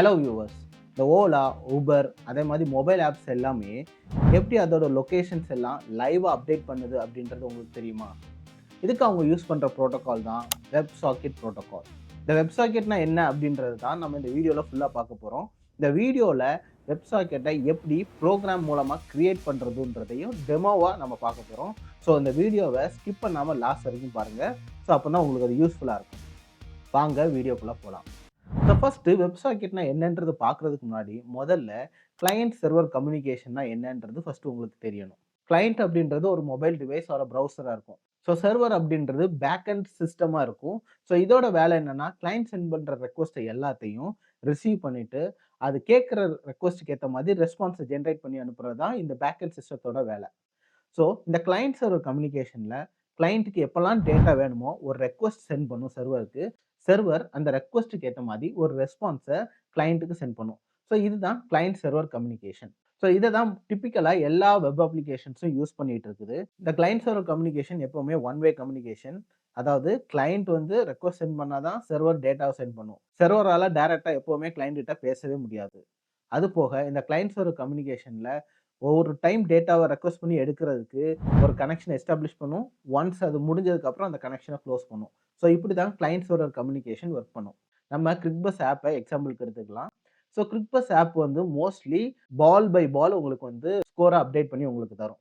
Hello viewers இந்த Ola Uber அதே மாதிரி மொபைல் ஆப்ஸ் எல்லாமே எப்படி அதோட லொக்கேஷன்ஸ் எல்லாம் லைவாக அப்டேட் பண்ணுது அப்படின்றது உங்களுக்கு தெரியுமா? இதுக்கு அவங்க யூஸ் பண்ணுற ப்ரோட்டோக்கால் தான் வெப் சாக்கெட் ப்ரோட்டோக்கால் இந்த வெப் சாக்கெட்னா என்ன அப்படின்றது தான் நம்ம இந்த வீடியோவில் ஃபுல்லாக பார்க்க போகிறோம் இந்த வீடியோவில் வெப் சாக்கெட்டை எப்படி ப்ரோக்ராம் மூலமாக க்ரியேட் பண்ணுறதுன்றதையும் டெமோவாக நம்ம பார்க்க போகிறோம் ஸோ இந்த வீடியோவை ஸ்கிப் பண்ணாமல் லாஸ்ட் வரைக்கும் பாருங்கள் ஸோ அப்போ தான் உங்களுக்கு அது யூஸ்ஃபுல்லாக இருக்கும். வாங்க வீடியோக்குள்ளே போகலாம் ஸோ ஃபஸ்ட்டு வெப் சாக்கெட்னா என்னன்றது பார்க்குறதுக்கு முன்னாடி முதல்ல கிளையண்ட் சர்வர் கம்யூனிகேஷன்னா என்னன்றது ஃபஸ்ட்டு உங்களுக்கு தெரியணும். கிளையண்ட் அப்படின்றது ஒரு மொபைல் டிவைஸ் ஒரு ப்ரௌசராக இருக்கும். ஸோ சர்வர் அப்படின்றது பேக் அண்ட் சிஸ்டமாக இருக்கும். ஸோ இதோட வேலை என்னென்னா கிளைண்ட் சென்ட் பண்ணுற ரெக்வஸ்ட்டை எல்லாத்தையும் ரிசீவ் பண்ணிவிட்டு அது கேட்குற ரெக்வஸ்ட்டுக்கு ஏற்ற மாதிரி ரெஸ்பான்ஸை ஜென்ரேட் பண்ணி அனுப்புறது தான் இந்த பேக் அண்ட் சிஸ்டத்தோட வேலை. ஸோ இந்த கிளைண்ட் சர்வர் கம்யூனிகேஷனில் கிளைண்ட்டுக்கு எப்போல்லாம் டேட்டா வேணுமோ ஒரு ரெக்வஸ்ட் சென்ட் பண்ணும் சர்வருக்கு சர்வர் அந்த ரெக்வஸ்ட்டுக்கு ஏற்ற மாதிரி ஒரு ரெஸ்பான்ஸை கிளைண்ட்டுக்கு சென்ட் பண்ணும். ஸோ இதுதான் கிளைண்ட் சர்வர் கம்யூனிகேஷன் ஸோ இதை தான் டிப்பிக்கலாக எல்லா வெப் அப்ளிகேஷன்ஸும் யூஸ் பண்ணிகிட்டு இருக்குது. இந்த கிளைண்ட் சர்வர் கம்யூனிகேஷன் எப்போவுமே ஒன் வே கம்யூனிகேஷன் அதாவது கிளைண்ட் வந்து ரெக்வஸ்ட் சென்ட் பண்ணால் தான் சர்வர் டேட்டாவை சென்ட் பண்ணும். சர்வரால் டேரெக்டாக எப்போவுமே கிளைண்ட்டிட்ட பேசவே முடியாது. அது போக இந்த கிளைண்ட் சர்வர் கம்யூனிகேஷனில் ஒவ்வொரு டைம் டேட்டாவை ரெக்வஸ்ட் பண்ணி எடுக்கிறதுக்கு ஒரு கனெக்ஷன் எஸ்டாப்ளிஷ் பண்ணும். ஒன்ஸ் அது முடிஞ்சதுக்கப்புறம் அந்த கனெக்ஷனை க்ளோஸ் பண்ணும். ஸோ இப்படி தான் கிளைண்ட்ஸோட ஒரு கம்யூனிகேஷன் ஒர்க் பண்ணும். நம்ம கிரிக்பஸ் ஆப்பை எக்ஸாம்பிளுக்கு எடுத்துக்கலாம். ஸோ கிரிக்பஸ் ஆப் வந்து மோஸ்ட்லி பால் பை பால் உங்களுக்கு வந்து ஸ்கோரை அப்டேட் பண்ணி உங்களுக்கு தரும்.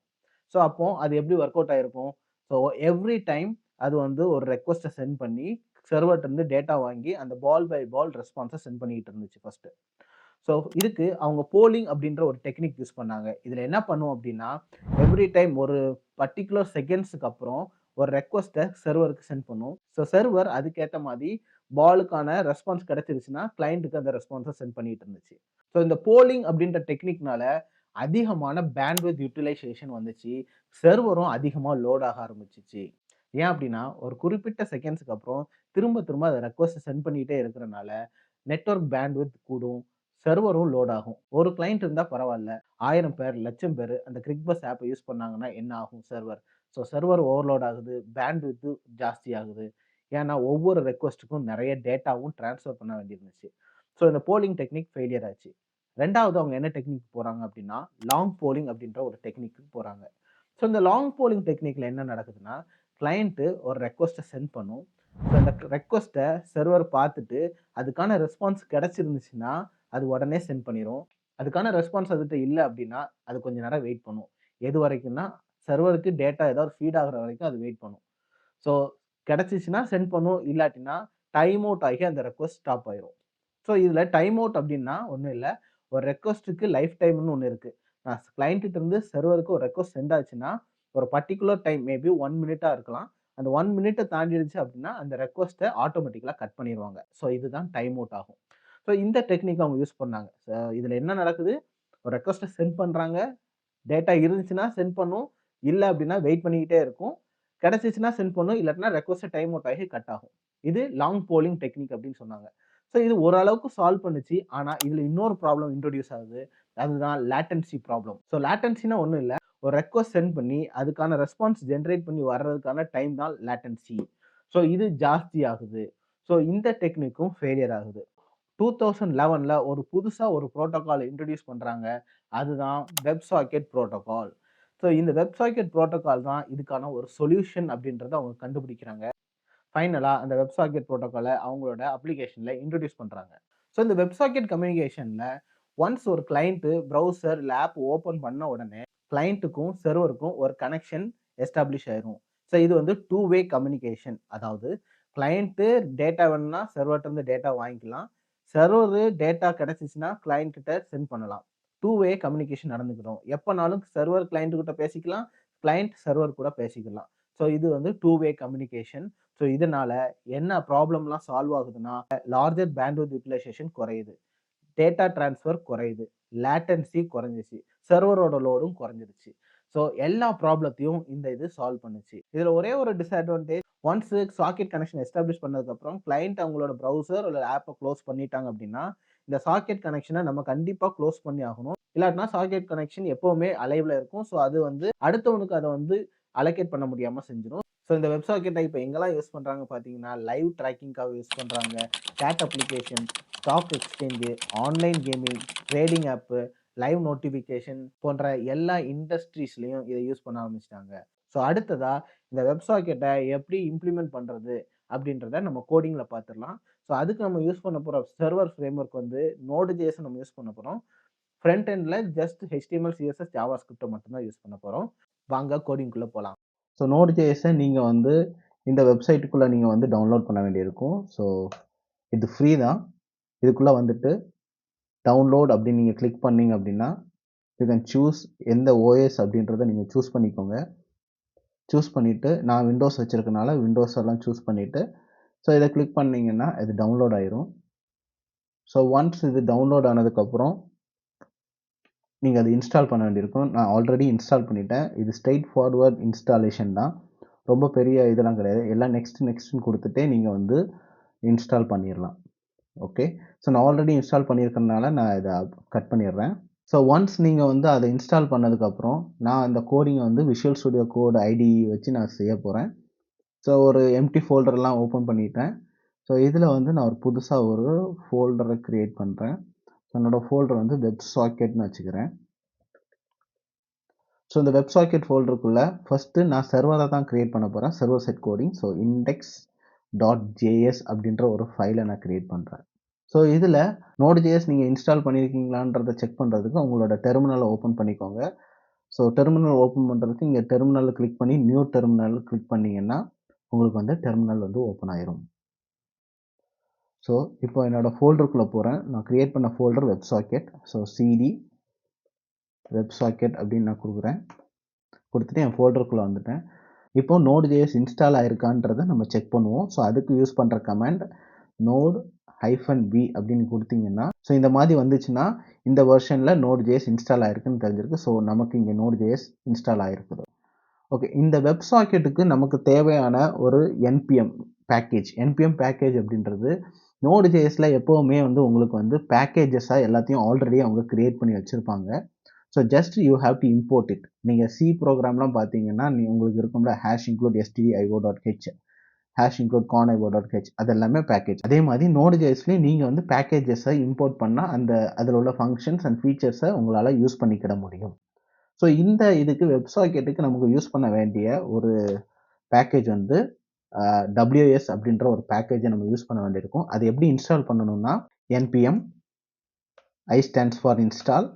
ஸோ அப்போ அது எப்படி ஒர்க் அவுட் ஆகிருக்கும் ஸோ எவ்ரி டைம் அது வந்து ஒரு ரெக்வஸ்ட்டை சென்ட் பண்ணி சர்வர்கிட்டருந்து டேட்டா வாங்கி அந்த பால் பை பால் ரெஸ்பான்ஸை சென்ட் பண்ணிக்கிட்டு இருந்துச்சு ஃபஸ்ட்டு ஸோ இதுக்கு அவங்க போலிங் அப்படின்ற ஒரு டெக்னிக் யூஸ் பண்ணாங்க. இதில் என்ன பண்ணுவோம் அப்படின்னா எவ்ரி டைம் ஒரு பர்டிகுலர் செகண்ட்ஸுக்கு அப்புறம் ஒரு ரெக்வஸ்ட்டை சர்வருக்கு சென்ட் பண்ணும். ஸோ சர்வர் அதுக்கேற்ற மாதிரி பாலுக்கான ரெஸ்பான்ஸ் கிடைச்சிருச்சுன்னா கிளைண்ட்டுக்கு அந்த ரெஸ்பான்ஸை சென்ட் பண்ணிட்டு இருந்துச்சு. ஸோ இந்த போலிங் அப்படின்ற டெக்னிக்னால அதிகமான பேண்ட்வித் யூட்டிலைசேஷன் வந்துச்சு. சர்வரும் அதிகமாக லோட் ஆக ஆரம்பிச்சிச்சு. ஏன் அப்படின்னா ஒரு குறிப்பிட்ட செகண்ட்ஸுக்கு அப்புறம் திரும்ப திரும்ப அதை ரெக்வஸ்ட்டை சென்ட் பண்ணிகிட்டே இருக்கிறனால நெட்ஒர்க் பேண்ட்வித் கூடும். சர்வரும் லோட் ஆகும். ஒரு கிளைண்ட் இருந்தால் பரவாயில்ல. ஆயிரம் பேர் லட்சம் பேர் அந்த கிரிக்பஸ் ஆப்பை யூஸ் பண்ணாங்கன்னா என்ன ஆகும் சர்வர் ஸோ சர்வர் ஓவர்லோட் ஆகுது பேண்ட்வித்து ஜாஸ்தி ஆகுது. ஏன்னா ஒவ்வொரு ரெக்வஸ்ட்டுக்கும் நிறைய டேட்டாவும் ட்ரான்ஸ்ஃபர் பண்ண வேண்டியிருந்துச்சு. ஸோ இந்த போலிங் டெக்னிக் ஃபெயிலியர் ஆச்சு. ரெண்டாவது அவங்க என்ன டெக்னிக் போகிறாங்க அப்படின்னா லாங் போலிங் அப்படின்ற ஒரு டெக்னிக்கு போகிறாங்க ஸோ இந்த லாங் போலிங் டெக்னிக்கில் என்ன நடக்குதுன்னா கிளைண்ட்டு ஒரு ரெக்வஸ்ட்டை சென்ட் பண்ணும். ஸோ அந்த ரெக்வஸ்ட்டை சர்வர் பார்த்துட்டு அதுக்கான ரெஸ்பான்ஸ் கிடச்சிருந்துச்சுன்னா அது உடனே சென்ட் பண்ணிடும் அதுக்கான ரெஸ்பான்ஸ் அதுகிட்ட இல்லை அப்படின்னா அது கொஞ்சம் நேரம் வெயிட் பண்ணும். எது வரைக்கும்னா சர்வருக்கு டேட்டா ஏதாவது ஃபீட் ஆகுற வரைக்கும் அது வெயிட் பண்ணும். ஸோ கிடச்சிச்சின்னா சென்ட் பண்ணும். இல்லாட்டினா டைம் அவுட் ஆகி அந்த ரெக்வஸ்ட் ஸ்டாப் ஆயிரும். ஸோ இதில் டைம் அவுட் அப்படின்னா ஒன்றும் இல்லை. ஒரு ரெக்வஸ்ட்டுக்கு லைஃப் டைம்னு ஒன்று இருக்குது நான் கிளைண்ட்டு இருந்து சர்வருக்கு ஒரு ரெக்வஸ்ட் சென்ட் ஆச்சுன்னா ஒரு பர்டிகுலர் டைம் மேபி ஒன் மினிட்டாக இருக்கலாம். அந்த ஒன் மினிட்டை தாண்டிடுச்சு அப்படின்னா அந்த ரெக்வஸ்ட்டை ஆட்டோமேட்டிக்கலாக கட் பண்ணிடுவாங்க ஸோ இதுதான் டைம் அவுட் ஆகும். ஸோ இந்த டெக்னிக் அவங்க யூஸ் பண்ணாங்க. ஸோ இதில் என்ன நடக்குது? ஒரு ரெக்வஸ்ட்டை சென்ட் பண்ணுறாங்க டேட்டா இருந்துச்சுன்னா சென்ட் பண்ணும். இல்லை அப்படின்னா வெயிட் பண்ணிக்கிட்டே இருக்கும். கிடச்சிச்சுன்னா சென்ட் பண்ணும். இல்லாட்டினா ரெக்வஸ்ட்டு டைம் அவுட் ஆகி கட் ஆகும். இது லாங் போலிங் டெக்னிக் அப்படின்னு சொன்னாங்க. ஸோ இது ஓரளவுக்கு சால்வ் பண்ணுச்சு. ஆனால் இதில் இன்னொரு ப்ராப்ளம் இன்ட்ரடியூஸ் ஆகுது. அதுதான் லேட்டன்சி ப்ராப்ளம் ஸோ லேட்டன்சினா ஒன்றும் இல்லை. ஒரு ரெக்வஸ்ட் சென்ட் பண்ணி அதுக்கான ரெஸ்பான்ஸ் ஜென்ரேட் பண்ணி வர்றதுக்கான டைம் தான் லேட்டன்சி ஸோ இது ஜாஸ்தி ஆகுது. ஸோ இந்த டெக்னிக்கும் ஃபெயிலியர் ஆகுது. டூ தௌசண்ட் லெவனில் ஒரு புதுசாக ஒரு ப்ரோட்டோக்கால் இன்ட்ரடியூஸ் பண்ணுறாங்க அதுதான் வெப் சாக்கெட் ப்ரோட்டோக்கால் ஸோ இந்த வெப் சாக்கெட் ப்ரோட்டோக்கால் தான் இதுக்கான ஒரு சொல்யூஷன் அப்படின்றத அவங்க கண்டுபிடிக்கிறாங்க. ஃபைனலாக அந்த வெப் சாக்கெட் ப்ரோட்டோக்காலை அவங்களோட அப்ளிகேஷனில் இன்ட்ரடியூஸ் பண்ணுறாங்க ஸோ இந்த வெப் சாக்கெட் கம்யூனிகேஷனில் ஒன்ஸ் ஒரு கிளைண்ட்டு ப்ரௌசர் இல்லை ஆப் ஓப்பன் பண்ண உடனே கிளைண்ட்டுக்கும் சர்வருக்கும் ஒரு கனெக்ஷன் எஸ்டாப்ளிஷ் ஆயிரும். ஸோ இது வந்து டூ வே கம்யூனிகேஷன் அதாவது கிளைண்ட்டு டேட்டா வேணும்னா சர்வர்கிட்ட டேட்டா வாங்கிக்கலாம். சர்வரு டேட்டா கிடச்சிச்சின்னா கிளைண்ட்கிட்ட சென்ட் பண்ணலாம். டூ வே கம்யூனிகேஷன் நடந்துக்கிறோம் எப்போனாலும் சர்வர் கிளைண்ட் கிட்ட பேசிக்கலாம் கிளைண்ட் சர்வர் கூட பேசிக்கலாம். ஸோ இது வந்து டூ வே கம்யூனிகேஷன் ஸோ இதனால என்ன ப்ராப்ளம்லாம் சால்வ் ஆகுதுன்னா லார்ஜர் பேண்ட்வித் யூட்டிலைசேஷன் குறையுது. டேட்டா டிரான்ஸ்ஃபர் குறையுது. லேட்டன்சி குறைஞ்சிச்சு. சர்வரோட லோடும் குறைஞ்சிருச்சு. ஸோ எல்லா ப்ராப்ளத்தையும் இந்த இது சால்வ் பண்ணுச்சு. இதில் ஒரே ஒரு disadvantage once socket connection establish பண்ணதுக்கப்புறம் கிளைண்ட் அவங்களோட ப்ரௌசர் இல்லை ஆப்பை க்ளோஸ் பண்ணிட்டாங்க அப்படின்னா இந்த சாக்கெட் கனெக்ஷனை நம்ம கண்டிப்பாக க்ளோஸ் பண்ணி ஆகணும். இல்லாட்டினா சாக்கெட் கனெக்ஷன் எப்போவுமே அலைவில் இருக்கும். ஸோ அது வந்து அடுத்தவனுக்கு அதை வந்து அலோகேட் பண்ண முடியாமல் செஞ்சிடும் ஸோ இந்த வெப் சாக்கெட்டை இப்போ எங்கெல்லாம் யூஸ் பண்ணுறாங்க பார்த்தீங்கன்னா லைவ் ட்ராக்கிங்காக யூஸ் பண்ணுறாங்க chat application stock exchange online gaming trading app live notification போன்ற எல்லா இண்டஸ்ட்ரீஸ்லையும் இதை யூஸ் பண்ண ஆரம்பிச்சிட்டாங்க. ஸோ அடுத்ததா இந்த வெப்சாக்கெட்டை எப்படி இம்ப்ளிமெண்ட் பண்ணுறது அப்படின்றத நம்ம கோடிங்கில் பார்த்துடலாம் ஸோ அதுக்கு நம்ம யூஸ் பண்ண போகிற சர்வர் ஃப்ரேம் ஒர்க் வந்து நோடு ஜேஎஸ் நம்ம யூஸ் பண்ண போகிறோம் ஃப்ரண்ட் எண்டில் ஜஸ்ட் ஹெச்டிஎம்எல் சிஎஸ்எஸ் ஜாவா ஸ்கிரிப்டை மட்டும்தான் யூஸ் பண்ண போகிறோம் வாங்க கோடிங்குள்ளே போகலாம் ஸோ நோடு ஜேஎஸை நீங்கள் வந்து இந்த வெப்சைட்டுக்குள்ளே நீங்கள் வந்து டவுன்லோட் பண்ண வேண்டியிருக்கும். ஸோ இது ஃப்ரீ தான். இதுக்குள்ளே வந்துட்டு டவுன்லோட் அப்படின்னு நீங்கள் கிளிக் பண்ணிங்க அப்படின்னா யூ கேன் சூஸ் எந்த ஓஎஸ் அப்படின்றத நீங்கள் சூஸ் பண்ணிக்கோங்க. சூஸ் பண்ணிவிட்டு நான் விண்டோஸ் வச்சுருக்கனால விண்டோஸ் எல்லாம் சூஸ் பண்ணிவிட்டு ஸோ இதை கிளிக் பண்ணிங்கன்னா இது டவுன்லோட் ஆயிரும். ஸோ ஒன்ஸ் இது டவுன்லோட் ஆனதுக்கப்புறம் நீங்கள் அதை இன்ஸ்டால் பண்ண வேண்டியிருக்கும். நான் ஆல்ரெடி இன்ஸ்டால் பண்ணிட்டேன். இது ஸ்ட்ரெயிட் ஃபார்வர்ட் இன்ஸ்டாலேஷன் தான். ரொம்ப பெரிய இதெல்லாம் கிடையாது. எல்லாம் நெக்ஸ்ட் நெக்ஸ்ட்னு கொடுத்துட்டே நீங்கள் வந்து இன்ஸ்டால் பண்ணிடலாம். ஓகே ஸோ நான் ஆல்ரெடி இன்ஸ்டால் பண்ணியிருக்கறனால நான் இதை கட் பண்ணிடுறேன். ஸோ ஒன்ஸ் நீங்கள் வந்து அதை இன்ஸ்டால் பண்ணதுக்கப்புறம் நான் அந்த கோடிங்கை வந்து விஷுவல் ஸ்டுடியோ கோட் ஐடி வச்சு நான் செய்ய போகிறேன் ஸோ ஒரு எம்டி ஃபோல்டர்லாம் ஓப்பன் பண்ணிட்டேன். ஸோ இதில் வந்து நான் ஒரு புதுசாக ஒரு ஃபோல்டரை க்ரியேட் பண்ணுறேன் ஸோ என்னோடய ஃபோல்டர் வந்து வெப் சாக்கெட்னு வச்சுக்கிறேன். ஸோ இந்த வெப் சாக்கெட் ஃபோல்டருக்குள்ளே ஃபஸ்ட்டு நான் சர்வரை தான் க்ரியேட் பண்ண போகிறேன் server side coding so index dot JS அப்படின்ற ஒரு ஃபைலை நான் க்ரியேட் பண்ணுறேன் ஸோ இதில் நோட் ஜேஎஸ் நீங்கள் இன்ஸ்டால் பண்ணியிருக்கீங்களான்றதை செக் பண்ணுறதுக்கு உங்களோட டெர்மினலை ஓப்பன் பண்ணிக்கோங்க. ஸோ டெர்மினல் ஓப்பன் பண்ணுறதுக்கு இங்கே டெர்மினலில் கிளிக் பண்ணி நியூ டெர்மினல் கிளிக் பண்ணிங்கன்னா உங்களுக்கு வந்து டெர்மினல் வந்து ஓப்பன் ஆயிரும். ஸோ இப்போ என்னோடய ஃபோல்டருக்குள்ளே போகிறேன் நான் க்ரியேட் பண்ண folder web socket so CD web socket அப்படின்னு நான் கொடுக்குறேன். கொடுத்துட்டு என் ஃபோல்டருக்குள்ளே வந்துட்டேன். இப்போ நோட் ஜேஎஸ் இன்ஸ்டால் ஆயிருக்கான்றதை நம்ம செக் பண்ணுவோம். ஸோ அதுக்கு யூஸ் பண்ணுற கமெண்ட் நோட் ஹைஃபன் பி அப்படின்னு கொடுத்தீங்கன்னா ஸோ இந்த மாதிரி வந்துச்சுன்னா இந்த வெர்ஷனில் நோட் ஜேஎஸ் இன்ஸ்டால் ஆயிருக்குன்னு தெரிஞ்சிருக்கு. ஸோ நமக்கு இங்கே நோட் ஜேஎஸ் இன்ஸ்டால் ஆயிருக்குது. ஓகே இந்த வெப் சாக்கெட்டுக்கு நமக்கு தேவையான ஒரு என்பிஎம் பேக்கேஜ் என்பிஎம் பேக்கேஜ் அப்படின்றது நோடு ஜேஎஸில் எப்போவுமே வந்து உங்களுக்கு வந்து பேக்கேஜஸாக எல்லாத்தையும் ஆல்ரெடி அவங்க க்ரியேட் பண்ணி வச்சுருப்பாங்க. So just you have to import it நீங்கள் சி ப்ரோக்ராம்லாம் பார்த்தீங்கன்னா நீ உங்களுக்கு இருக்கும்ல hash include STDIO IO dot H hash include con dot H அது எல்லாமே பேக்கேஜ் அதே மாதிரி நோடு ஜேஸ்லேயும் நீங்கள் வந்து பேக்கேஜஸை இம்போர்ட் பண்ணால் அந்த அதில் உள்ள ஃபங்க்ஷன்ஸ் அண்ட் ஃபீச்சர்ஸை உங்களால் யூஸ் பண்ணிக்கிட முடியும். ஸோ இந்த இதுக்கு வெப்சாக்கெட்டுக்கு நமக்கு யூஸ் பண்ண வேண்டிய ஒரு பேக்கேஜ் வந்து டபிள்யூஎஸ் அப்படின்ற ஒரு பேக்கேஜை நம்ம யூஸ் பண்ண வேண்டியிருக்கும். அது எப்படி இன்ஸ்டால் பண்ணணும்னா NPM I stands for install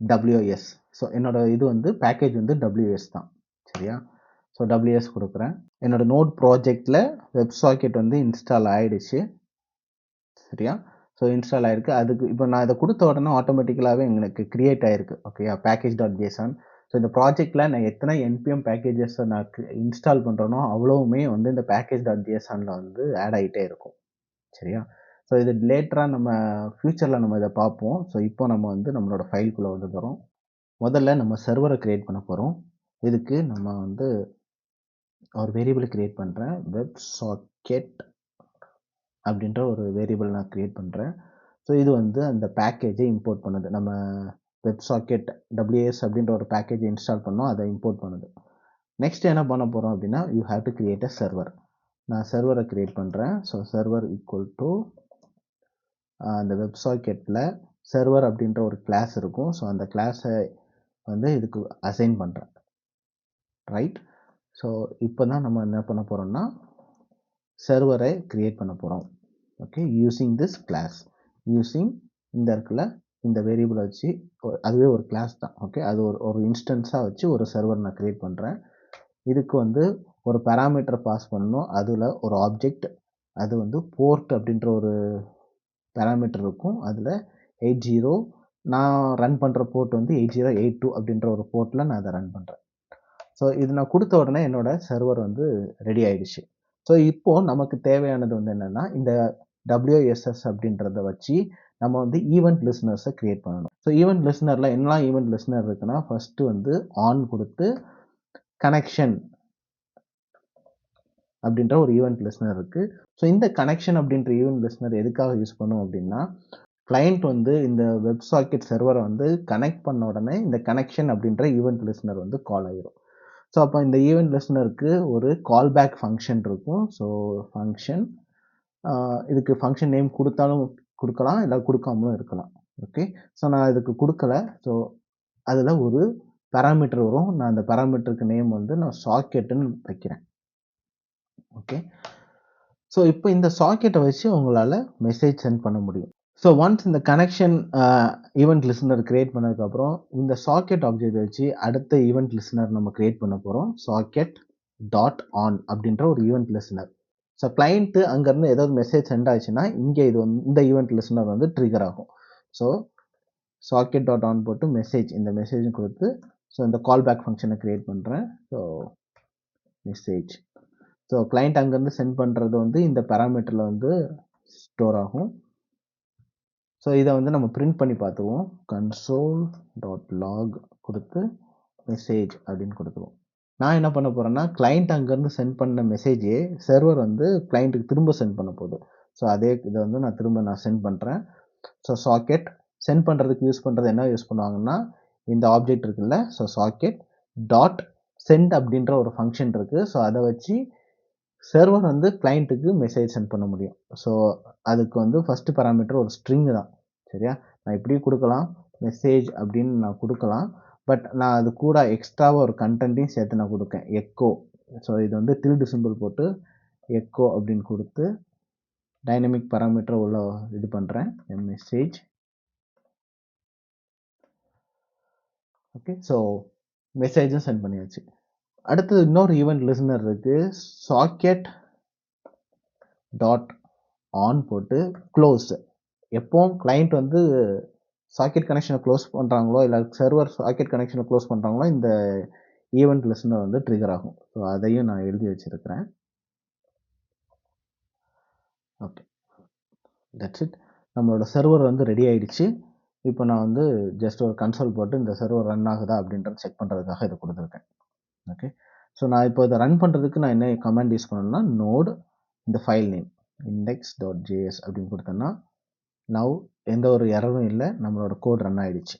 WS so என்னோட இது வந்து பேக்கேஜ் வந்து டபிள்யூஎஸ் தான். சரியா? ஸோ டபிள்யூஎஸ் கொடுக்குறேன். என்னோடய நோட் ப்ராஜெக்டில் வெப் சாக்கெட் வந்து இன்ஸ்டால் ஆகிடுச்சு சரியா? ஸோ இன்ஸ்டால் ஆகிருக்கு அதுக்கு இப்போ நான் இதை கொடுத்த உடனே ஆட்டோமேட்டிக்கலாகவே எங்களுக்கு க்ரியேட் ஆகிருக்கு ஓகேயா பேக்கேஜ் டாட் ஜேசன் ஸோ இந்த ப்ராஜெக்டில் நான் எத்தனை என்பிஎம் பேக்கேஜஸை நான் இன்ஸ்டால் பண்ணுறேனோ அவ்வளோவுமே வந்து இந்த பேக்கேஜ் டாட் ஜேசனில் வந்து ஆட் ஆகிட்டே இருக்கும். சரியா? ஸோ இது லேட்டராக நம்ம ஃப்யூச்சரில் நம்ம இதை பார்ப்போம். ஸோ இப்போ நம்ம வந்து நம்மளோட ஃபைல்குள்ளே வந்து தரோம் முதல்ல நம்ம சர்வரை க்ரியேட் பண்ண போகிறோம் இதுக்கு நம்ம வந்து ஒரு வேரியபிள் க்ரியேட் பண்ணுறேன் வெப் சாக்கெட் அப்படின்ற ஒரு வேரியபிள் நான் க்ரியேட் பண்ணுறேன் ஸோ இது வந்து அந்த பேக்கேஜை இம்போர்ட் பண்ணுது. நம்ம வெப் சாக்கெட் டபிள்யூஎஸ் அப்படின்ற ஒரு பேக்கேஜை இன்ஸ்டால் பண்ணோம். அதை இம்போர்ட் பண்ணுது. நெக்ஸ்ட் என்ன பண்ண போகிறோம் அப்படின்னா you have to create a server நான் சர்வரை க்ரியேட் பண்ணுறேன் ஸோ சர்வர் ஈக்குவல் டு அந்த வெப் சாக்கெட்டில் சர்வர் அப்படின்ற ஒரு கிளாஸ் இருக்கும். ஸோ அந்த கிளாஸை வந்து இதுக்கு அசைன் பண்ணுறேன் ரைட் ஸோ இப்போ தான் நம்ம என்ன பண்ண போகிறோம்னா சர்வரை க்ரியேட் பண்ண போகிறோம் okay using this class using இந்த இடத்துல இந்த வேரியபிளை வச்சு அதுவே ஒரு கிளாஸ் தான். ஓகே அது ஒரு ஒரு இன்ஸ்டன்ஸாக வச்சு ஒரு சர்வர் நான் க்ரியேட் பண்ணுறேன் இதுக்கு வந்து ஒரு பேராமீட்டர் பாஸ் பண்ணணும். அதில் ஒரு ஆப்ஜெக்ட் அது வந்து போர்ட் அப்படின்ற ஒரு பேராமீட்டர் இருக்கும். அதில் எயிட் ஜீரோ நான் ரன் பண்ணுற போர்ட் வந்து எயிட் ஜீரோ எயிட் டூ அப்படின்ற ஒரு போர்ட்டில் நான் அதை ரன் பண்ணுறேன் ஸோ இது நான் கொடுத்த உடனே என்னோடய சர்வர் வந்து ரெடி ஆயிடுச்சு. ஸோ இப்போது நமக்கு தேவையானது வந்து என்னென்னா இந்த டபிள்யூஎஸ்எஸ் அப்படின்றத வச்சு நம்ம வந்து ஈவெண்ட் லிஸ்னர்ஸை க்ரியேட் பண்ணணும். ஸோ ஈவெண்ட் லிஸ்னரில் என்னலாம் ஈவெண்ட் லிஸ்னர் இருக்குன்னா ஃபஸ்ட்டு வந்து ஆன் கொடுத்து கனெக்ஷன் அப்படின்ற ஒரு ஈவெண்ட் லிஸ்னர் இருக்குது ஸோ இந்த கனெக்ஷன் அப்படின்ற ஈவெண்ட் லிஸ்னர் எதுக்காக யூஸ் பண்ணும் அப்படின்னா கிளைண்ட் வந்து இந்த வெப் சாக்கெட் சர்வரை வந்து கனெக்ட் பண்ண உடனே இந்த கனெக்ஷன் அப்படின்ற ஈவெண்ட் லிஸ்னர் வந்து கால் ஆகிரும் ஸோ அப்போ இந்த ஈவெண்ட் லிஸ்னருக்கு ஒரு கால் பேக் ஃபங்க்ஷன் இருக்கும் ஸோ ஃபங்க்ஷன் இதுக்கு ஃபங்க்ஷன் நேம் கொடுத்தாலும் கொடுக்கலாம் இல்லை கொடுக்காமலும் இருக்கலாம். ஓகே ஸோ நான் இதுக்கு கொடுக்கல. ஸோ அதில் ஒரு பேராமீட்டர் வரும். நான் அந்த பேராமீட்டருக்கு நேம் வந்து நான் சாக்கெட்டுன்னு வைக்கிறேன். ஓகே ஸோ இப்போ இந்த சாக்கெட்டை வச்சு உங்களால் மெசேஜ் சென்ட் பண்ண முடியும். ஸோ ஒன்ஸ் இந்த கனெக்ஷன் ஈவெண்ட் லிசனர் கிரியேட் பண்ணதுக்கப்புறம் இந்த சாக்கெட் ஆப்ஜெக்ட் வச்சு அடுத்த ஈவெண்ட் லிசனர் நம்ம கிரியேட் பண்ண போகிறோம் சாக்கெட் டாட் ஆன் அப்படின்ற ஒரு ஈவெண்ட் லிசனர் ஸோ கிளைண்ட்டு அங்கேருந்து ஏதாவது மெசேஜ் சென்ட் ஆச்சுன்னா இங்கே இது வந்து இந்த ஈவெண்ட் லிசனர் வந்து ட்ரிகர் ஆகும். ஸோ சாக்கெட் டாட் ஆன் போட்டு மெசேஜ் இந்த மெசேஜும் கொடுத்து ஸோ இந்த கால் பேக் ஃபங்க்ஷனை க்ரியேட் பண்ணுறேன் ஸோ மெசேஜ் ஸோ கிளைண்ட் அங்கேருந்து சென்ட் பண்ணுறது வந்து இந்த பேராமீட்டரில் வந்து ஸ்டோர் ஆகும். ஸோ இதை வந்து நம்ம பிரிண்ட் பண்ணி பார்த்துருவோம் கன்சோல் டாட் லாக் கொடுத்து மெசேஜ் அப்படின்னு கொடுத்துருவோம் நான் என்ன பண்ண போகிறேன்னா கிளைண்ட் அங்கேருந்து சென்ட் பண்ண மெசேஜே சர்வர் வந்து கிளைண்ட்டுக்கு திரும்ப சென்ட் பண்ண போகுது. ஸோ அதே இதை வந்து நான் திரும்ப நான் சென்ட் பண்ணுறேன் ஸோ சாக்கெட் சென்ட் பண்ணுறதுக்கு யூஸ் பண்ணுறது என்ன யூஸ் பண்ணுவாங்கன்னா இந்த ஆப்ஜெக்ட் இருக்குல்ல ஸோ சாக்கெட் டாட் சென்ட் அப்படின்ற ஒரு ஃபங்க்ஷன் இருக்குது ஸோ அதை வச்சு சர்வர் வந்து கிளைண்ட்டுக்கு மெசேஜ் சென்ட் பண்ண முடியும். ஸோ அதுக்கு வந்து ஃபஸ்ட்டு பேராமீட்டர் ஒரு ஸ்ட்ரிங்கு தான். சரியா? நான் இப்படியும் கொடுக்கலாம். மெசேஜ் அப்படின்னு நான் கொடுக்கலாம். பட் நான் அது கூட எக்ஸ்ட்ராவாக ஒரு கண்டென்ட்டையும் சேர்த்து நான் கொடுக்கேன். எக்கோ ஸோ இது வந்து டில்டு சிம்பிள் போட்டு எக்கோ அப்படின்னு கொடுத்து டைனமிக் பராமீட்டர் உள்ள இது பண்ணுறேன் என் மெசேஜ் ஓகே ஸோ மெசேஜும் சென்ட் பண்ணியாச்சு. அடுத்தது இன்னொரு ஈவெண்ட் லிசனர் இருக்குது சாக்கெட் டாட் ஆன் போட்டு க்ளோஸ் எப்போவும் கிளைண்ட் வந்து சாக்கெட் கனெக்ஷனை க்ளோஸ் பண்ணுறாங்களோ இல்லை சர்வர் சாக்கெட் கனெக்ஷனை க்ளோஸ் பண்ணுறாங்களோ இந்த ஈவெண்ட் லிஸ்னர் வந்து ட்ரிகர் ஆகும். ஸோ அதையும் நான் எழுதி வச்சுருக்கிறேன். ஓகே தட்ஸ் இட் நம்மளோட சர்வர் வந்து ரெடி ஆகிடுச்சு இப்போ நான் வந்து ஜஸ்ட் ஒரு கன்சோல் போட்டு இந்த சர்வர் ரன் ஆகுதா அப்படின்றத செக் பண்ணுறதுக்காக இதை கொடுத்துருக்கேன். ஓகே ஸோ நான் இப்போ இதை ரன் பண்ணுறதுக்கு நான் என்ன கமெண்ட் யூஸ் பண்ணணும்னா நோட் இந்த file name index dot JS அப்படின்னு கொடுத்தேன்னா நவ் எந்த ஒரு எரரும் இல்லை. நம்மளோட கோட் ரன் ஆகிடுச்சு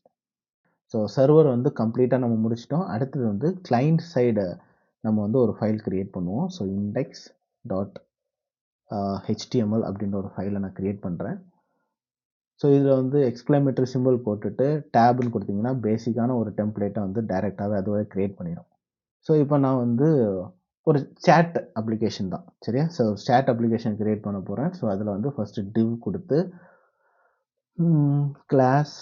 ஸோ சர்வர் வந்து கம்ப்ளீட்டாக நம்ம முடிச்சிட்டோம். அடுத்தது வந்து கிளைண்ட் சைடு நம்ம வந்து ஒரு ஃபைல் க்ரியேட் பண்ணுவோம். ஸோ இண்டெக்ஸ் டாட் ஹெச்டிஎம்எல் அப்படின்ற ஒரு ஃபைலை நான் க்ரியேட் பண்ணுறேன் ஸோ இதில் வந்து எக்ஸ்க்ளமேட்டரி சிம்பிள் போட்டுட்டு டேப்னு கொடுத்தீங்கன்னா பேசிக்கான ஒரு டெம்ப்ளேட்டை வந்து டைரெக்டாகவே அதுவே க்ரியேட் பண்ணிடும். ஸோ இப்போ நான் வந்து ஒரு சேட் அப்ளிகேஷன் தான். சரியா? ஸோ சேட் அப்ளிகேஷன் க்ரியேட் பண்ண போகிறேன் ஸோ அதில் வந்து ஃபஸ்ட்டு டிவ் கொடுத்து class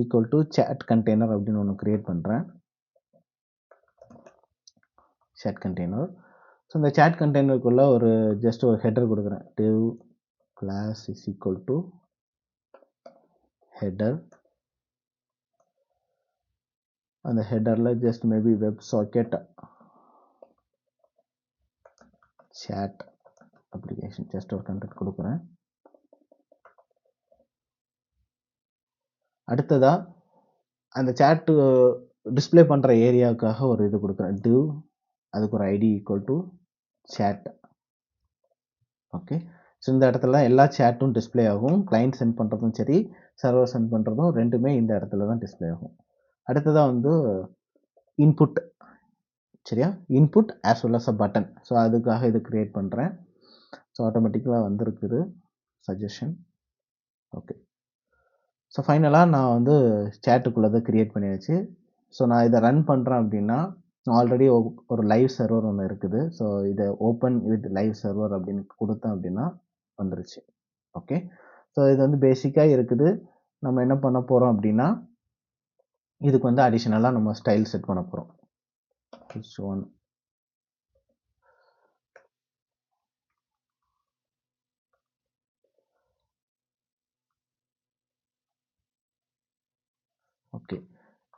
equal to chat container அப்படின்னு ஒன்று க்ரியேட் பண்ணுறேன் சேட் கண்டெய்னர் ஸோ இந்த சேட் கண்டெய்னருக்குள்ளே ஒரு ஜஸ்ட் ஒரு ஹெட்டர் கொடுக்குறேன். Div class is equal to header அந்த ஹெட்டரில் just maybe web socket chat application just ஒரு கண்டெக்ட் கொடுக்குறேன். அடுத்ததாக அந்த சேட்டு டிஸ்பிளே பண்ணுற ஏரியாவுக்காக ஒரு இது கொடுக்குறேன். டிவ் அதுக்கு ஒரு ID equal to chat okay so இந்த இடத்துல எல்லா சேட்டும் டிஸ்பிளே ஆகும். கிளைண்ட் சென்ட் பண்ணுறதும் சரி சர்வர் சென்ட் பண்ணுறதும் ரெண்டுமே இந்த இடத்துல தான் டிஸ்பிளே ஆகும். அடுத்ததாக வந்து இன்புட் சரியா? Input as well as a button so அதுக்காக இது க்ரியேட் பண்ணுறேன் ஸோ ஆட்டோமேட்டிக்கலாக வந்திருக்குது சஜஷன் ஓகே ஸோ ஃபைனலாக நான் வந்து சேட்டுக்குள்ளதை க்ரியேட் பண்ணியாச்சு. ஸோ நான் இதை ரன் பண்ணுறேன் அப்படின்னா ஆல்ரெடி ஒரு லைவ் சர்வர் ஒன்று இருக்குது. ஸோ இதை ஓப்பன் வித் லைவ் சர்வர் அப்படின்னு கொடுத்தேன் அப்படின்னா வந்துருச்சு. ஓகே ஸோ இது வந்து பேசிக்காக இருக்குது. நம்ம என்ன பண்ண போகிறோம் அப்படின்னா இதுக்கு வந்து அடிஷ்னலாக நம்ம ஸ்டைல் செட் பண்ண போகிறோம் ஒன் ஓகே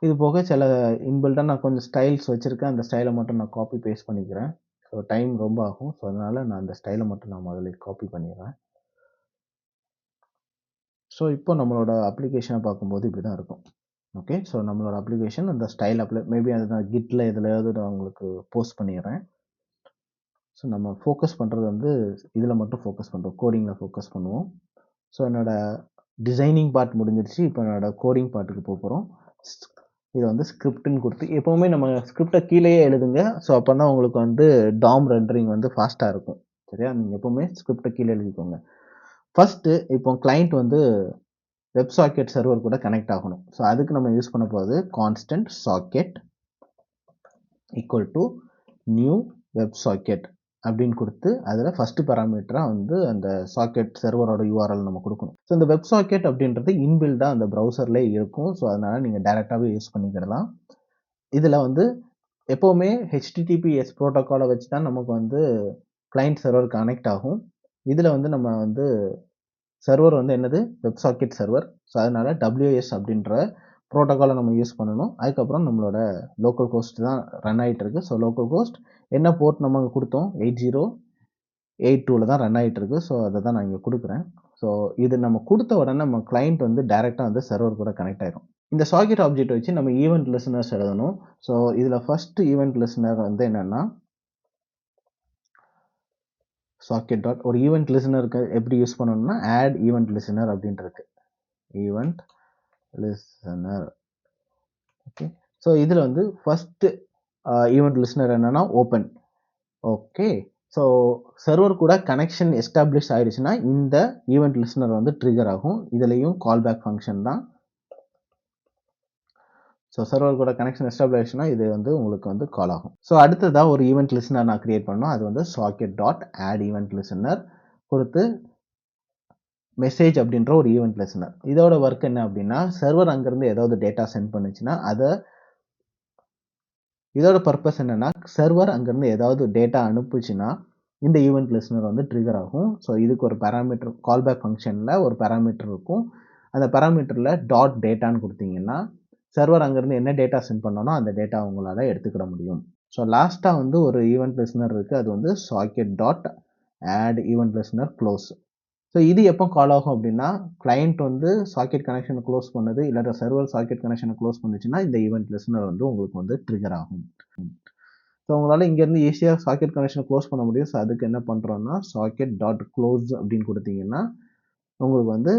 இது போக சில இன்பில்ட்டாக நான் கொஞ்சம் ஸ்டைல்ஸ் வச்சுருக்கேன். அந்த ஸ்டைலை மட்டும் நான் காப்பி பேஸ்ட் பண்ணிக்கிறேன். ஸோ டைம் ரொம்ப ஆகும். ஸோ அதனால் நான் அந்த ஸ்டைலை மட்டும் நான் முதல்ல காப்பி பண்ணிடுறேன். ஸோ இப்போ நம்மளோட அப்ளிகேஷனை பார்க்கும்போது இப்படி தான் இருக்கும். ஓகே ஸோ நம்மளோட அப்ளிகேஷன் அந்த ஸ்டைல் அப்ளை மேபி அதை நான் கிட்டில் எதுலையாவது நான் உங்களுக்கு போஸ்ட் பண்ணிடுறேன். ஸோ நம்ம ஃபோக்கஸ் பண்ணுறது வந்து இதில் மட்டும் ஃபோக்கஸ் பண்ணுறோம் கோடிங்கில் ஃபோக்கஸ் பண்ணுவோம். ஸோ என்னோடய டிசைனிங் பார்ட் முடிஞ்சிருச்சு. இப்போ என்னோட கோடிங் பார்ட்டுக்கு போக போகிறோம் இதை வந்து ஸ்கிரிப்ட்னு கொடுத்து எப்போவுமே நம்ம ஸ்கிரிப்டை கீழேயே எழுதுங்க. ஸோ அப்போ தான் உங்களுக்கு வந்து டாம் ரெண்டரிங் வந்து ஃபாஸ்ட்டாக இருக்கும். சரியா? நீங்கள் எப்போவுமே ஸ்கிரிப்டை கீழே எழுதிக்கோங்க. ஃபஸ்ட்டு இப்போ கிளைண்ட் வந்து வெப் சாக்கெட் சர்வர் கூட கனெக்ட் ஆகணும். ஸோ அதுக்கு நம்ம யூஸ் பண்ண போகிறது constant socket equal to new web socket அப்படின்னு கொடுத்து அதில் ஃபஸ்ட்டு பேராமீட்டராக வந்து அந்த சாக்கெட் சர்வரோட யூஆர்எல் நம்ம கொடுக்கணும். ஸோ இந்த வெப் சாக்கெட் அப்படின்றது இன்பில்டாக அந்த ப்ரௌசர்லேயே இருக்கும். ஸோ அதனால் நீங்கள் டேரெக்டாகவே யூஸ் பண்ணிக்கிடலாம். இதில் வந்து எப்போவுமே ஹெச்டிடிபிஎஸ் ப்ரோட்டோக்காலை வச்சு தான் நமக்கு வந்து கிளைண்ட் சர்வர் கனெக்ட் ஆகும். இதில் வந்து நம்ம வந்து சர்வர் வந்து என்னது? வெப் சாக்கெட் சர்வர் ஸோ அதனால் டபிள்யூஎஸ் அப்படின்ற ப்ரோட்டோக்காலை நம்ம யூஸ் பண்ணணும். அதுக்கப்புறம் நம்மளோட லோக்கல் கோஸ்ட் தான் ரன் ஆகிட்டு இருக்கு. ஸோ லோக்கல் கோஸ்ட் என்ன போர்ட் நம்ம அங்கே கொடுத்தோம்? எயிட் ஜீரோ எயிட் டூவில் தான் ரன் ஆகிட்டு இருக்கு. ஸோ அதை தான் நான் இங்கே கொடுக்குறேன். ஸோ இது நம்ம கொடுத்த உடனே நம்ம கிளைண்ட் வந்து டைரெக்டாக வந்து சர்வர் கூட கனெக்ட் ஆகிடும் இந்த சாக்கெட் ஆப்ஜெக்ட் வச்சு நம்ம ஈவெண்ட் லிசனர்ஸ் எழுதணும். ஸோ இதில் ஃபர்ஸ்ட் ஈவெண்ட் லிசனர் வந்து என்னென்னா சாக்கெட் டாட் ஒரு ஈவெண்ட் லிசனருக்கு எப்படி யூஸ் பண்ணணும்னா ஆட் ஈவெண்ட் லிசனர் அப்படின்ட்டு ஈவெண்ட் லிசனர் ஓகே ஸோ இதில் வந்து ஃபஸ்ட்டு ஈவெண்ட் லிஸ்னர் என்னென்னா ஓப்பன் ஓகே ஸோ சர்வர் கூட கனெக்ஷன் எஸ்டாப்ளிஷ் ஆயிடுச்சுன்னா இந்த ஈவெண்ட் லிஸ்னர் வந்து ட்ரிகர் ஆகும். இதுலேயும் கால் பேக் ஃபங்க்ஷன் தான். ஸோ சர்வர் கூட கனெக்ஷன் எஸ்டாப்ளிஷ்னா இது வந்து உங்களுக்கு வந்து கால் ஆகும். ஸோ அடுத்ததாக ஒரு ஈவெண்ட் லிஸ்னர் நான் க்ரியேட் பண்ணோம் அது வந்து socket dot add event listener கொடுத்து மெசேஜ் அப்படின்ற ஒரு ஈவெண்ட் லிஸ்னர் இதோட ஒர்க் என்ன அப்படின்னா சர்வர் அங்கேருந்து ஏதாவது டேட்டா சென்ட் பண்ணுச்சுன்னா அதை இதோட பர்பஸ் என்னென்னா சர்வர் அங்கேருந்து ஏதாவது டேட்டா அனுப்புச்சுன்னா இந்த ஈவெண்ட் லிஸ்னர் வந்து ட்ரிகர் ஆகும். ஸோ இதுக்கு ஒரு பேராமீட்டர் கால்பேக் ஃபங்க்ஷனில் ஒரு பேராமீட்டர் இருக்கும். அந்த பேராமீட்டரில் டாட் டேட்டான்னு கொடுத்தீங்கன்னா சர்வர் அங்கேருந்து என்ன டேட்டா சென்ட் பண்ணணும் அந்த டேட்டா உங்களால் எடுத்துக்கிட முடியும். ஸோ லாஸ்ட்டாக வந்து ஒரு ஈவெண்ட் லிஸ்னர் இருக்குது அது வந்து socket dot add event listener close so இது எப்போ கால் ஆகும் அப்படின்னா கிளைண்ட் வந்து சாக்கெட் கனெக்ஷனை க்ளோஸ் பண்ணுது இல்லாட்ட சர்வர் சாக்கெட் கனெக்ஷனை க்ளோஸ் பண்ணுச்சுன்னா இந்த ஈவெண்ட் லிஸ்னர் வந்து உங்களுக்கு வந்து ட்ரிகர் ஆகும். ஸோ உங்களால் இங்கேருந்து ஈஸியாக சாக்கெட் கனெக்ஷனை க்ளோஸ் பண்ண முடியும். ஸோ அதுக்கு என்ன பண்ணுறோன்னா சாக்கெட் டாட் க்ளோஸ் அப்படின்னு கொடுத்தீங்கன்னா உங்களுக்கு வந்து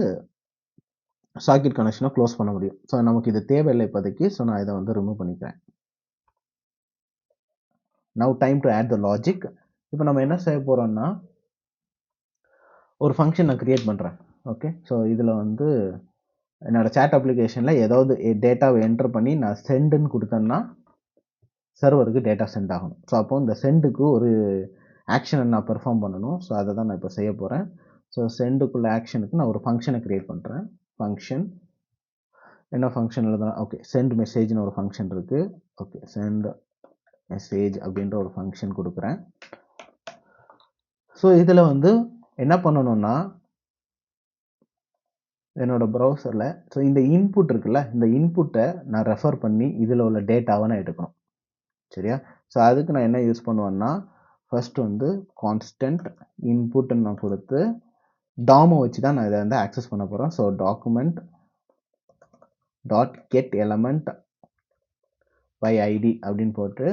சாக்கெட் கனெக்ஷனை க்ளோஸ் பண்ண முடியும். ஸோ நமக்கு இது தேவையில்லை இப்போதைக்கு. ஸோ நான் இதை வந்து ரிமூவ் பண்ணிக்கிறேன். Now time to add the logic இப்போ நம்ம என்ன செய்ய போகிறோம்னா ஒரு ஃபங்க்ஷன் நான் க்ரியேட் பண்ணுறேன் ஓகே ஸோ இதில் வந்து என்னோடய சேட் அப்ளிகேஷனில் ஏதாவது டேட்டாவை என்டர் பண்ணி நான் சென்டுன்னு கொடுத்தேன்னா சர்வருக்கு டேட்டா சென்ட் ஆகணும். ஸோ அப்போ இந்த சென்டுக்கு ஒரு ஆக்ஷனை நான் பெர்ஃபார்ம் பண்ணணும். ஸோ அதை தான் நான் இப்போ செய்ய போகிறேன் ஸோ சென்டுக்குள்ள ஆக்ஷனுக்கு நான் ஒரு ஃபங்க்ஷனை க்ரியேட் பண்ணுறேன் ஃபங்க்ஷன் என்ன ஃபங்க்ஷன் எழுதுனா ஓகே சென்ட் மெசேஜ்னு ஒரு ஃபங்க்ஷன் இருக்குது ஓகே சென்ட் மெசேஜ் அப்படின்ற ஒரு ஃபங்க்ஷன் கொடுக்குறேன். ஸோ இதில் வந்து என்ன பண்ணணும்னா என்னோடய ப்ரௌசரில் ஸோ இந்த இன்புட் இருக்குல்ல இந்த இன்புட்டை நான் ரெஃபர் பண்ணி இதில் உள்ள டேட்டாவை நான் எடுக்கணும். சரியா? ஸோ அதுக்கு நான் என்ன யூஸ் பண்ணுவேன்னா ஃபர்ஸ்ட் வந்து கான்ஸ்டன்ட் இன்புட்டுன்னு நான் கொடுத்து டாமை வச்சு தான் நான் இதை வந்து ஆக்சஸ் பண்ண போகிறேன் so document dot get element by ID அப்படின்னு போட்டு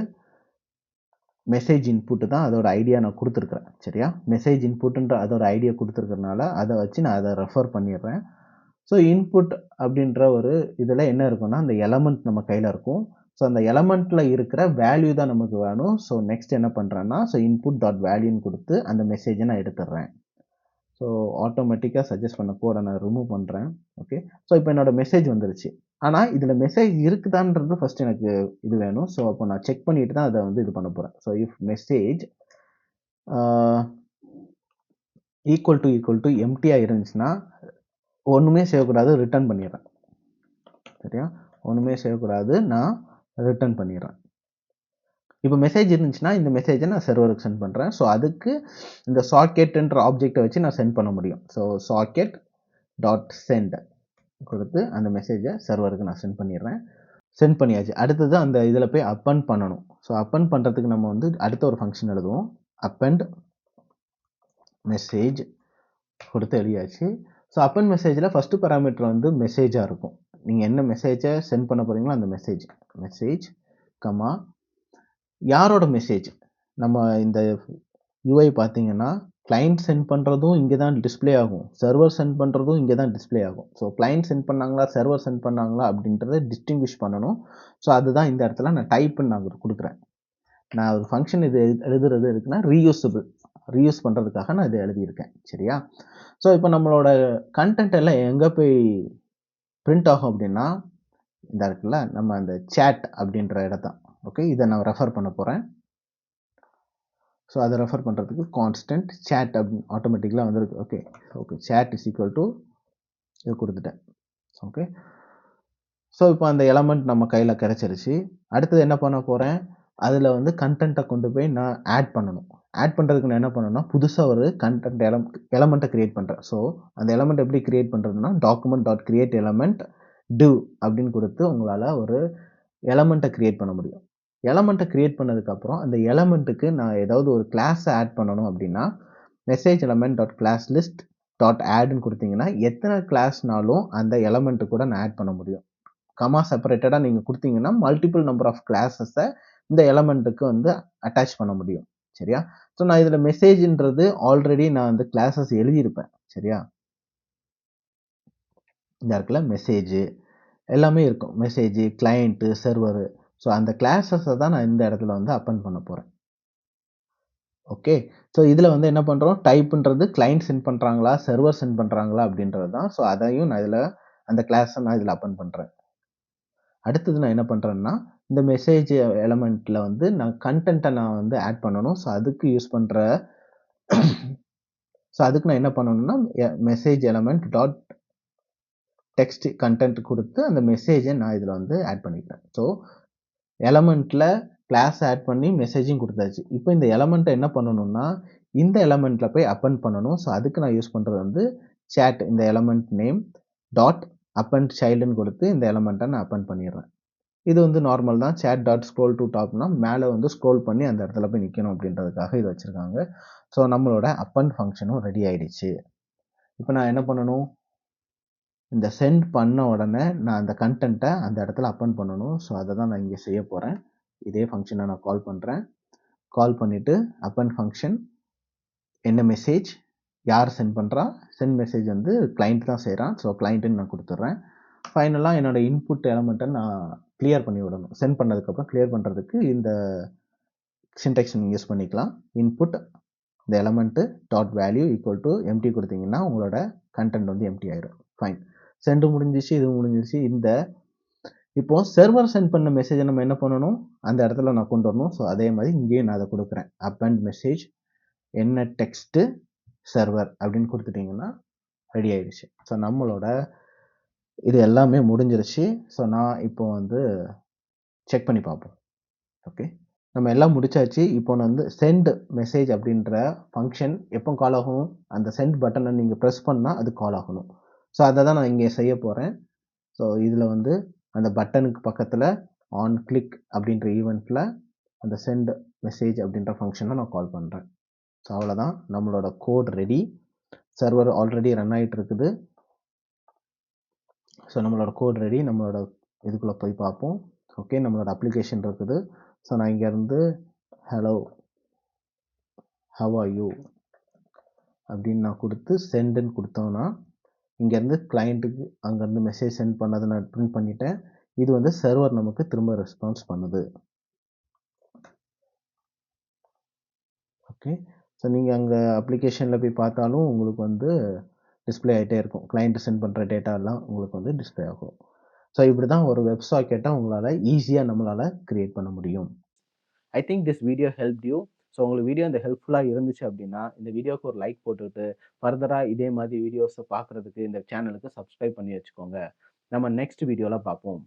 மெசேஜ் இன்புட்டு தான் அதோட ஐடியா நான் கொடுத்துருக்குறேன் சரியா? மெசேஜ் இன்புட்டுன்ற அதோட ஐடியா கொடுத்துருக்கறனால அதை வச்சு நான் அதை ரெஃபர் பண்ணிடுறேன். ஸோ இன்புட் அப்படின்ற ஒரு இதில் என்ன இருக்குன்னா அந்த எலமெண்ட் நம்ம கையில் இருக்கும். ஸோ அந்த எலமெண்ட்டில் இருக்கிற வேல்யூ தான் நமக்கு வேணும். ஸோ நெக்ஸ்ட் என்ன பண்ணுறேன்னா ஸோ இன்புட் டாட் வேல்யூன்னு கொடுத்து அந்த மெசேஜை நான் எடுத்துடுறேன். ஸோ ஆட்டோமேட்டிக்காக சஜஸ்ட் பண்ண கோடை நான் ரிமூவ் பண்ணுறேன் ஓகே ஸோ இப்போ என்னோடய மெசேஜ் வந்துருச்சு. ஆனால் இதில் மெசேஜ் இருக்குதான்றது ஃபஸ்ட் எனக்கு இது வேணும். ஸோ அப்போ நான் செக் பண்ணிட்டு தான் அதை வந்து இது பண்ண போகிறேன் so if message equal to equal to எம்டியாக இருந்துச்சுன்னா ஒன்றுமே செய்யக்கூடாது ரிட்டர்ன் பண்ணிடுறேன். சரியா? ஒன்றுமே செய்யக்கூடாது நான் ரிட்டர்ன் பண்ணிடுறேன். இப்போ மெசேஜ் இருந்துச்சுன்னா இந்த மெசேஜை நான் சர்வருக்கு சென்ட் பண்ணுறேன் ஸோ அதுக்கு இந்த சாக்கெட்டுன்ற ஆப்ஜெக்டை வச்சு நான் சென்ட் பண்ண முடியும். ஸோ சாக்கெட் டாட் சென்ட் கொடுத்து அந்த மெசேஜை சர்வருக்கு நான் சென்ட் பண்ணிடுறேன். சென்ட் பண்ணியாச்சு. அடுத்தது அந்த இதில் போய் அப்பன் பண்ணணும். ஸோ அப்பன் பண்ணுறதுக்கு நம்ம வந்து அடுத்த ஒரு ஃபங்க்ஷன் எழுதுவோம். அப்பண்ட் மெசேஜ் கொடுத்து எழுதியாச்சு. ஸோ அப்பன் மெசேஜில் ஃபஸ்ட்டு பராமீட்டர் வந்து மெசேஜாக இருக்கும். நீங்கள் என்ன மெசேஜை சென்ட் பண்ண போகிறீங்களோ அந்த மெசேஜ் மெசேஜ் கமா யாரோட மெசேஜ் நம்ம இந்த யூஐ பார்த்தீங்கன்னா கிளைண்ட் சென்ட் பண்ணுறதும் இங்கே தான் டிஸ்பிளே ஆகும். சர்வர் சென்ட் பண்ணுறதும் இங்கே தான் டிஸ்ப்ளே ஆகும். ஸோ கிளைண்ட் சென்ட் பண்ணாங்களா சர்வர் சென்ட் பண்ணாங்களா அப்படின்றத டிஸ்டிங்விஷ் பண்ணணும். ஸோ அதுதான் இந்த இடத்துல நான் டைப்புன்னு நான் கொடுக்குறேன். நான் ஒரு ஃபங்க்ஷன் இது எழுதுறது இருக்குன்னா ரீயூசபிள் ரீயூஸ் பண்ணுறதுக்காக நான் இதை எழுதியிருக்கேன். சரியா? ஸோ இப்போ நம்மளோட கண்டென்ட் எல்லாம் எங்கே போய் பிரிண்ட் ஆகும் அப்படின்னா இந்த இருக்குல்ல நம்ம அந்த சேட் அப்படின்ற இடத்தான் ஓகே இதை நான் ரெஃபர் பண்ண போகிறேன் ஸோ அதை ரெஃபர் பண்ணுறதுக்கு கான்ஸ்டன்ட் சேட் அப்படின்னு ஆட்டோமேட்டிக்கலாக வந்துருக்கு. Okay okay chat is equal to இது கொடுத்துட்டேன். ஓகே ஸோ இப்போ அந்த எலமெண்ட் நம்ம கையில் கிடச்சிருச்சு. அடுத்தது என்ன பண்ண போகிறேன் அதில் வந்து கண்டென்ட்டை கொண்டு போய் நான் ஆட் பண்ணணும். ஆட் பண்ணுறதுக்கு நான் என்ன பண்ணணும்னா புதுசாக ஒரு கண்டென்ட் எலம் எலமெண்ட்டை க்ரியேட் பண்ணுறேன் ஸோ அந்த எலமெண்ட் எப்படி க்ரியேட் பண்ணுறதுனா document dot create element do அப்படின்னு கொடுத்து உங்களால் ஒரு எலமெண்ட்டை க்ரியேட் பண்ண முடியும். எலமெண்ட்டை க்ரியேட் பண்ணதுக்கப்புறம் அந்த எலமெண்ட்டுக்கு நான் ஏதாவது ஒரு கிளாஸை ஆட் பண்ணணும் அப்படின்னா message element dot class list dot ஆடுன்னு கொடுத்தீங்கன்னா எத்தனை கிளாஸ்னாலும் அந்த எலமெண்ட்டு கூட நான் ஆட் பண்ண முடியும். கமா செப்பரேட்டடாக நீங்கள் கொடுத்தீங்கன்னா மல்டிபிள் நம்பர் ஆஃப் கிளாஸஸை இந்த எலமெண்ட்டுக்கு வந்து அட்டாச் பண்ண முடியும். சரியா? ஸோ நான் இதில் மெசேஜ்ன்றது ஆல்ரெடி நான் வந்து கிளாஸஸ் எழுதியிருப்பேன். சரியா? இந்த இருக்குல்ல மெசேஜு எல்லாமே இருக்கும். மெசேஜு கிளைண்ட்டு சர்வரு ஸோ அந்த கிளாஸஸை தான் நான் இந்த இடத்துல வந்து அப்பன் பண்ண போகிறேன் ஓகே ஸோ இதில் வந்து என்ன பண்ணுறோம் டைப்புன்றது கிளைண்ட் சென்ட் பண்ணுறாங்களா சர்வர் சென்ட் பண்ணுறாங்களா அப்படின்றது தான். ஸோ அதையும் நான் இதில் அந்த கிளாஸை நான் இதில் அப்பன் பண்ணுறேன் அடுத்தது நான் என்ன பண்ணுறேன்னா இந்த மெசேஜ் எலமெண்ட்டில் வந்து நான் கண்டென்ட்டை நான் வந்து ஆட் பண்ணணும். ஸோ அதுக்கு யூஸ் பண்ணுற ஸோ அதுக்கு நான் என்ன பண்ணணும்னா message element dot text content கொடுத்து அந்த மெசேஜை நான் இதில் வந்து ஆட் பண்ணிக்கிறேன். ஸோ எலமெண்ட்டில் கிளாஸ் ஆட் பண்ணி மெசேஜும் கொடுத்தாச்சு. இப்போ இந்த எலமெண்ட்டை என்ன பண்ணணும்னா இந்த எலமெண்ட்டில் போய் அப்பன் பண்ணணும். ஸோ அதுக்கு நான் யூஸ் பண்ணுறது வந்து சேட் இந்த எலமெண்ட் நேம் டாட் அப்பன் சைல்டுன்னு கொடுத்து இந்த எலமெண்ட்டை நான் அப்பன் பண்ணிடுறேன். இது வந்து நார்மல் தான். சேட் டாட் ஸ்க்ரோல் டு டாப்னா மேலே வந்து ஸ்க்ரோல் பண்ணி அந்த இடத்துல போய் நிற்கணும் அப்படின்றதுக்காக இது வச்சுருக்காங்க. ஸோ நம்மளோட அப்பன் ஃபங்க்ஷனும் ரெடி ஆகிடுச்சு இப்போ நான் என்ன பண்ணணும்? இந்த சென்ட் பண்ண உடனே நான் அந்த கண்டென்ட்டை அந்த இடத்துல அப்பன் பண்ணணும். ஸோ அதை தான் நான் இங்கே செய்ய போகிறேன் இதே ஃபங்க்ஷனை நான் கால் பண்ணுறேன் கால் பண்ணிவிட்டு அப்பன் ஃபங்க்ஷன் என்ன மெசேஜ் யார் சென்ட் பண்ணுறா சென்ட் மெசேஜ் வந்து கிளைண்ட் தான் செய்கிறான் ஸோ கிளைண்ட்டுன்னு நான் கொடுத்துட்றேன். ஃபைனலாக என்னோடய இன்புட் எலமெண்ட்டை நான் கிளியர் பண்ணி விடணும். சென்ட் பண்ணதுக்கப்புறம் கிளியர் பண்ணுறதுக்கு இந்த சின்டெக்ஸ் நீங்கள் யூஸ் பண்ணிக்கலாம். இன்புட் இந்த element dot value equal to empty கொடுத்தீங்கன்னா உங்களோட கண்டென்ட் வந்து எம்டி ஆயிடும் ஃபைன் சென்ட் முடிஞ்சிச்சு இது முடிஞ்சிச்சு இந்த இப்போ சர்வர் சென்ட் பண்ண மெசேஜை நம்ம என்ன பண்ணணும்? அந்த இடத்துல நான் கொண்டு வரணும். ஸோ அதே மாதிரி இங்கேயும் நான் அதை கொடுக்குறேன். அப் அண்ட் மெசேஜ் என்ன டெக்ஸ்ட்டு சர்வர் அப்படின்னு கொடுத்துட்டிங்கன்னா ரெடி ஆயிடுச்சு. ஸோ நம்மளோட இது எல்லாமே முடிஞ்சிருச்சு. ஸோ நான் இப்போ வந்து செக் பண்ணி பார்ப்போம். ஓகே நம்ம எல்லாம் முடிச்சாச்சு. இப்போ நான் வந்து சென்ட் மெசேஜ் அப்படின்ற ஃபங்க்ஷன் எப்போ கால் ஆகும்? அந்த சென்ட் பட்டனை நீங்கள் ப்ரெஸ் பண்ணால் அது கால் ஆகணும். ஸோ அதை தான் நான் இங்கே செய்ய போகிறேன் ஸோ இதில் வந்து அந்த பட்டனுக்கு பக்கத்தில் ஆன் கிளிக் அப்படின்ற ஈவெண்ட்டில் அந்த சென்ட் மெசேஜ் அப்படின்ற ஃபங்க்ஷனை நான் கால் பண்ணுறேன் ஸோ அவ்வளோதான் நம்மளோட code ready server already run ஆகிட்டு இருக்குது ஸோ நம்மளோட கோட் ரெடி நம்மளோட இதுக்குள்ளே போய் பார்ப்போம். ஓகே நம்மளோட அப்ளிகேஷன் இருக்குது. ஸோ நான் இங்கேருந்து ஹலோ ஹவ் ஆர் யூ அப்படின்னு நான் கொடுத்து சென்டுன்னு கொடுத்தோன்னா இங்கேருந்து கிளைண்ட்டுக்கு அங்கேருந்து மெசேஜ் சென்ட் பண்ணதை நான் பிரிண்ட் பண்ணிட்டேன். இது வந்து சர்வர் நமக்கு திரும்ப ரெஸ்பான்ஸ் பண்ணுது. ஓகே ஸோ நீங்கள் அங்கே அப்ளிகேஷனில் போய் பார்த்தாலும் உங்களுக்கு வந்து டிஸ்பிளே ஆகிட்டே இருக்கும். கிளைண்ட்டு சென்ட் பண்ணுற டேட்டாலாம் உங்களுக்கு வந்து டிஸ்பிளே ஆகும். ஸோ இப்படி தான் ஒரு வெப் சாக்கெட்டை உங்களால் ஈஸியாக நம்மளால் க்ரியேட் பண்ண முடியும். I think this video help you so உங்களுக்கு வீடியோ இந்த ஹெல்ப்ஃபுல்லாக இருந்துச்சு அப்படின்னா இந்த வீடியோக்கு ஒரு லைக் போட்டுவிட்டு ஃபர்தராக இதே மாதிரி வீடியோஸை பார்க்குறதுக்கு இந்த சேனலுக்கு சப்ஸ்கிரைப் பண்ணி வச்சுக்கோங்க. நம்ம நெக்ஸ்ட் வீடியோவில் பார்ப்போம்.